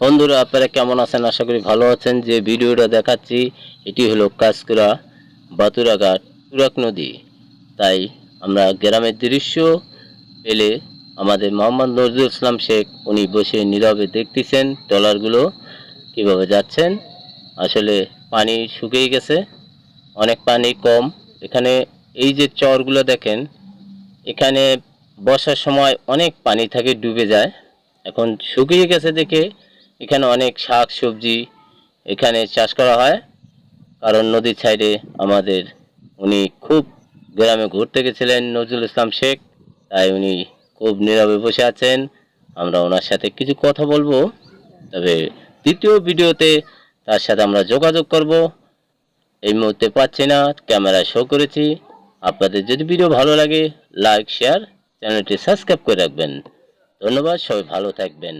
বন্ধুরা, আপনারা কেমন আছেন? আশা করি ভালো আছেন। যে ভিডিওটা দেখাচ্ছি, এটি হলো কাজকুরা বাতুরাঘাট তুরাক নদী। তাই আমরা গ্রামের দৃশ্য পেলে আমাদের মোহাম্মদ নজরুল ইসলাম শেখ, উনি বসে নীরবে দেখতেছেন ট্রলারগুলো কীভাবে যাচ্ছেন। আসলে পানি শুকিয়ে গেছে, অনেক পানি কম। এখানে এই যে চরগুলো দেখেন, এখানে বর্ষার সময় অনেক পানি থাকে, ডুবে যায়। এখন শুকিয়ে গেছে দেখে এখানে অনেক শাক, সবজি এখানে চাষ করা হয়। কারণ নদীর সাইডে আমাদের উনি খুব গ্রামে ঘুরতে গেছিলেন, নজরুল ইসলাম শেখ। তাই উনি খুব নীরবে বসে আছেন। আমরা ওনার সাথে কিছু কথা বলব। তবে দ্বিতীয় ভিডিওতে তার সাথে আমরা যোগাযোগ করব। এই মুহূর্তে পাচ্ছি না, ক্যামেরা শো করেছি। আপনাদের যদি ভিডিও ভালো লাগে, লাইক, শেয়ার, চ্যানেলটি সাবস্ক্রাইব করে রাখবেন। ধন্যবাদ, সবাই ভালো থাকবেন।